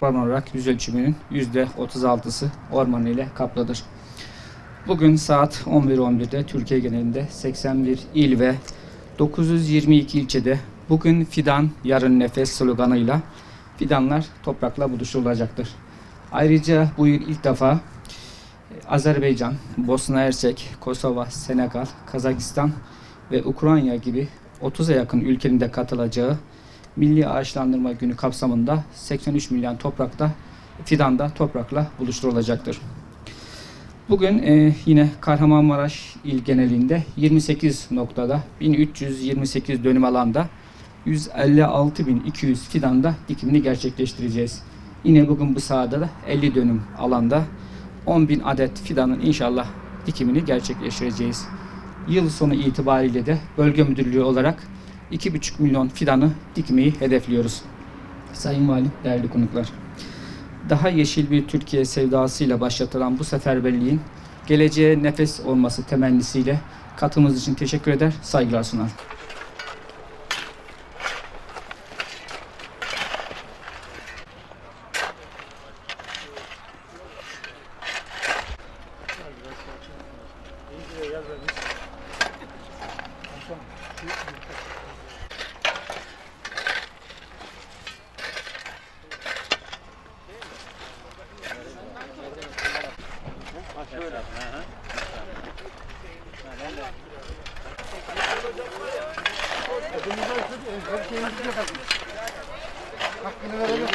Toplam olarak yüz ölçümünün %36'sı orman ile kaplıdır. Bugün saat 11.11'de Türkiye genelinde 81 il ve 922 ilçede bugün fidan yarın nefes sloganıyla fidanlar toprakla buluşturulacaktır. Ayrıca bu yıl ilk defa e, Azerbaycan, Bosna Hersek, Kosova, Senegal, Kazakistan ve Ukrayna gibi 30'a yakın ülkenin de katılacağı Milli Ağaçlandırma Günü kapsamında 83 milyon toprakta fidanda toprakla buluşturulacaktır. Bugün e, yine Kahramanmaraş il genelinde 28 noktada 1328 dönüm alanda 156.200 fidanda dikimini gerçekleştireceğiz. Yine bugün bu sahada da 50 dönüm alanda 10.000 adet fidanın inşallah dikimini gerçekleştireceğiz. Yıl sonu itibariyle de bölge müdürlüğü olarak 2,5 milyon fidanı dikmeyi hedefliyoruz. Sayın Valim, değerli konuklar. Daha yeşil bir Türkiye sevdasıyla başlatılan bu seferberliğin geleceğe nefes olması temennisiyle katılımınız için teşekkür eder, saygılar sunar. Thank you. tarafına. Ha? Hakkını verelim.